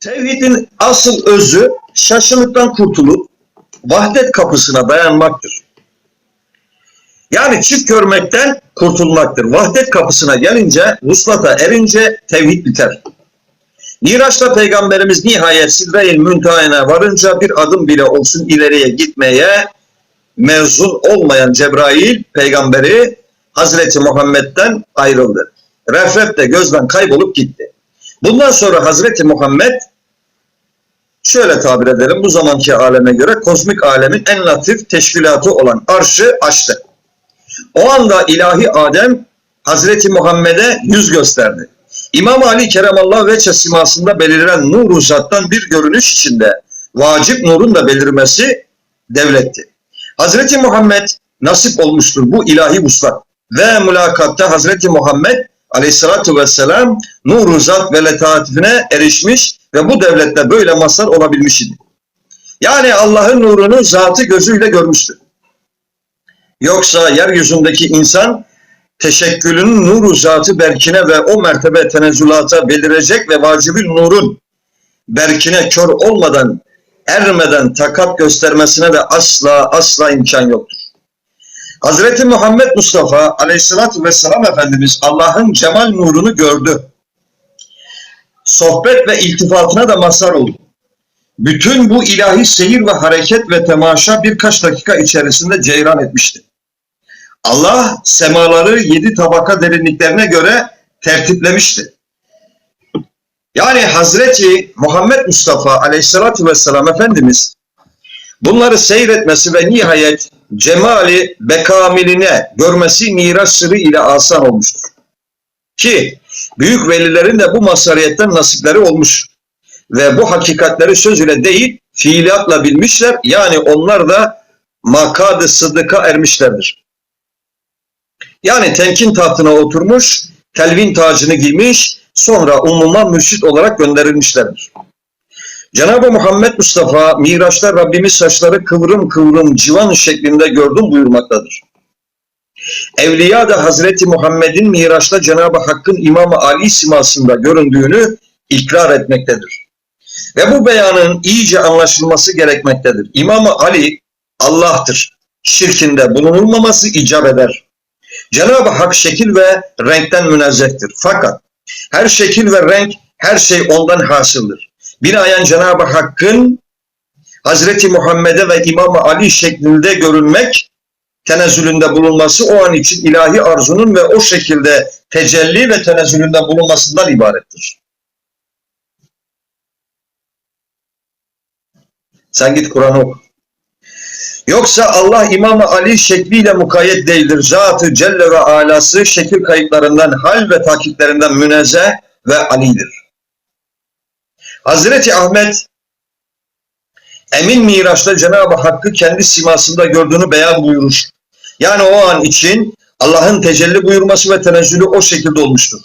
Tevhidin asıl özü şaşılıktan kurtulup vahdet kapısına dayanmaktır. Yani çift görmekten kurtulmaktır. Vahdet kapısına gelince, vuslata erince tevhid biter. Miraç'ta Peygamberimiz nihayet Sidre-i Münteha'ya varınca bir adım bile olsun ileriye gitmeye mezun olmayan Cebrail peygamberi Hazreti Muhammed'den ayrıldı. Refref de gözden kaybolup gitti. Bundan sonra Hazreti Muhammed şöyle tabir edelim bu zamanki aleme göre kozmik alemin en latif teşkilatı olan arşı açtı. O anda ilahi Adem Hazreti Muhammed'e yüz gösterdi. İmam Ali Keremallah ve simasında beliren nur zattan bir görünüş içinde vacip nurun da belirmesi devletti. Hazreti Muhammed nasip olmuştur bu ilahi vuslat ve mülakatta Hazreti Muhammed aleyhissalatu vesselam nur zat ve letatifine erişmiş ve bu devlette böyle mazhar olabilmiş idi. Yani Allah'ın nurunu zatı gözüyle görmüştür. Yoksa yeryüzündeki insan teşekkülünün nuru zatı berkine ve o mertebe tenezzülata belirecek ve vacibül nurun berkine kör olmadan ermeden takat göstermesine de asla asla imkan yoktur. Hazreti Muhammed Mustafa aleyhissalatü vesselam Efendimiz Allah'ın cemal nurunu gördü. Sohbet ve iltifatına da mazhar oldu. Bütün bu ilahi seyir ve hareket ve temaşa birkaç dakika içerisinde ceyran etmişti. Allah semaları yedi tabaka derinliklerine göre tertiplemişti. Yani Hazreti Muhammed Mustafa aleyhissalatü vesselam Efendimiz bunları seyretmesi ve nihayet cemali bekamiline görmesi miraç sırrı ile asan olmuştur. Ki büyük velilerin de bu mazhariyetten nasipleri olmuş. Ve bu hakikatleri söz ile değil fiilatla bilmişler. Yani onlar da makad-ı sıddıka ermişlerdir. Yani temkin tahtına oturmuş, telvin tacını giymiş, sonra umuma mürşit olarak gönderilmişlerdir. Cenab-ı Muhammed Mustafa Miraç'ta Rabbimiz saçları kıvrım kıvrım civan şeklinde gördüm buyurmaktadır. Evliya da Hazreti Muhammed'in Miraç'ta Cenab-ı Hakk'ın İmam-ı Ali simasında göründüğünü ikrar etmektedir. Ve bu beyanın iyice anlaşılması gerekmektedir. İmam-ı Ali Allah'tır. Şirkinde bulunulmaması icap eder. Cenab-ı Hak şekil ve renkten münezzehtir. Fakat her şekil ve renk her şey ondan hasıldır. Binaen Cenab-ı Hakk'ın Hazreti Muhammed'e ve İmam Ali şeklinde görünmek tenezzülünde bulunması o an için ilahi arzunun ve o şekilde tecelli ve tenezzülünde bulunmasından ibarettir. Sen git Kur'an oku. Yoksa Allah İmam Ali şekliyle mukayyet değildir. Zatı Celle ve Alası şekil kayıtlarından, hal ve takitlerinden münezzeh ve alidir. Hazreti Ahmet Emin Miraç'ta Cenab-ı Hakk'ı kendi simasında gördüğünü beyan buyurur. Yani o an için Allah'ın tecelli buyurması ve tenezzülü o şekilde olmuştur.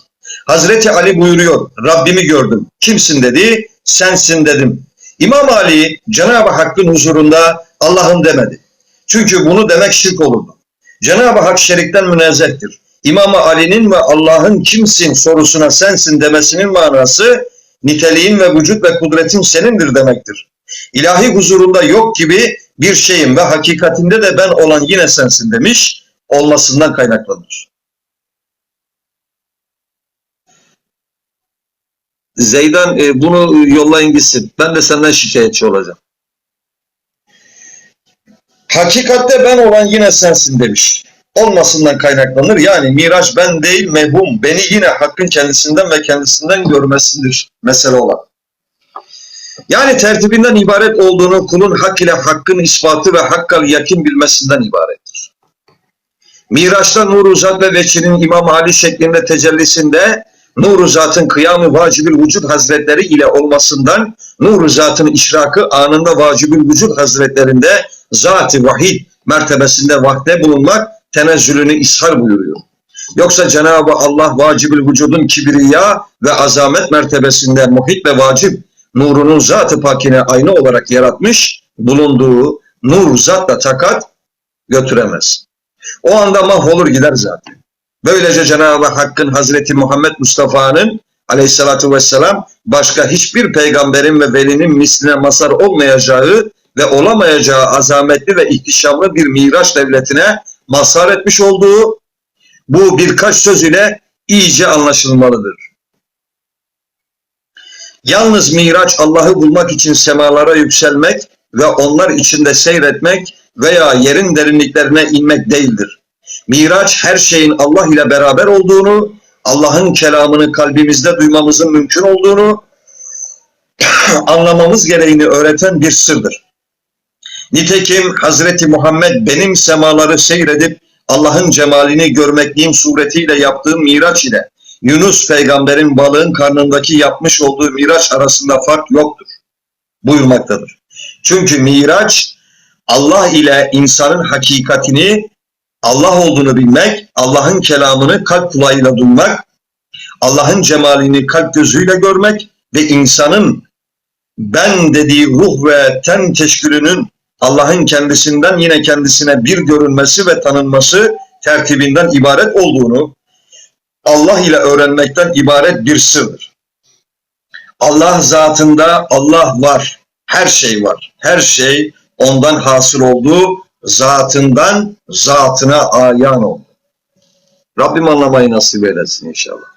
Hazreti Ali buyuruyor, Rabbimi gördüm. Kimsin dedi, sensin dedim. İmam Ali Cenab-ı Hakk'ın huzurunda Allah'ım demedi. Çünkü bunu demek şirk olurdu. Cenab-ı Hak şerikten münezzehtir. İmam Ali'nin ve Allah'ın kimsin sorusuna sensin demesinin manası niteliğin ve vücut ve kudretin senindir demektir. İlahi huzurunda yok gibi bir şeyim ve hakikatinde de ben olan yine sensin demiş olmasından kaynaklanır. Zeydan e, bunu yollayın gitsin. Ben de senden şikayetçi olacağım. Hakikatte ben olan yine sensin demiş. Olmasından kaynaklanır. Yani miraç ben değil mevhum. Beni yine hakkın kendisinden ve kendisinden görmesindir mesele olan. Yani tertibinden ibaret olduğunu kulun hak ile hakkın ispatı ve hakkal yakin bilmesinden ibarettir. Miraç'ta Nur-u Zat ve Veçi'nin İmam Ali şeklinde tecellisinde Nur-u Zat'ın kıyamı vacibül vücud hazretleri ile olmasından Nur-u Zat'ın işrakı anında vacibül vücud hazretlerinde zat-ı vahid mertebesinde vahde bulunmak tenezzülünü ishal buyuruyor. Yoksa Cenab-ı Allah vacibül vücudun kibriya ve azamet mertebesinde muhit ve vacip nurunun zat-ı pakine aynı olarak yaratmış bulunduğu nur zatla takat götüremez. O anda mahvolur gider zaten. Böylece Cenab-ı Hakk'ın Hazreti Muhammed Mustafa'nın aleyhissalatu vesselam başka hiçbir peygamberin ve velinin misline mazhar olmayacağı ve olamayacağı azametli ve ihtişamlı bir miraç devletine mazhar etmiş olduğu bu birkaç söz ile iyice anlaşılmalıdır. Yalnız miraç Allah'ı bulmak için semalara yükselmek ve onlar içinde seyretmek veya yerin derinliklerine inmek değildir. Miraç her şeyin Allah ile beraber olduğunu, Allah'ın kelamını kalbimizde duymamızın mümkün olduğunu anlamamız gereğini öğreten bir sırdır. Nitekim Hazreti Muhammed benim semaları seyredip Allah'ın cemalini görmekliğim suretiyle yaptığım miraç ile Yunus peygamberin balığın karnındaki yapmış olduğu miraç arasında fark yoktur buyurmaktadır. Çünkü miraç Allah ile insanın hakikatini Allah olduğunu bilmek, Allah'ın kelamını kalp kulağıyla duymak, Allah'ın cemalini kalp gözüyle görmek ve insanın ben dediği ruh ve ten teşkülünün Allah'ın kendisinden yine kendisine bir görünmesi ve tanınması tertibinden ibaret olduğunu Allah ile öğrenmekten ibaret bir sırdır. Allah zatında Allah var. Her şey var. Her şey ondan hasıl oldu. Zatından zatına ayan oldu. Rabbim anlamayı nasip eylesin inşallah.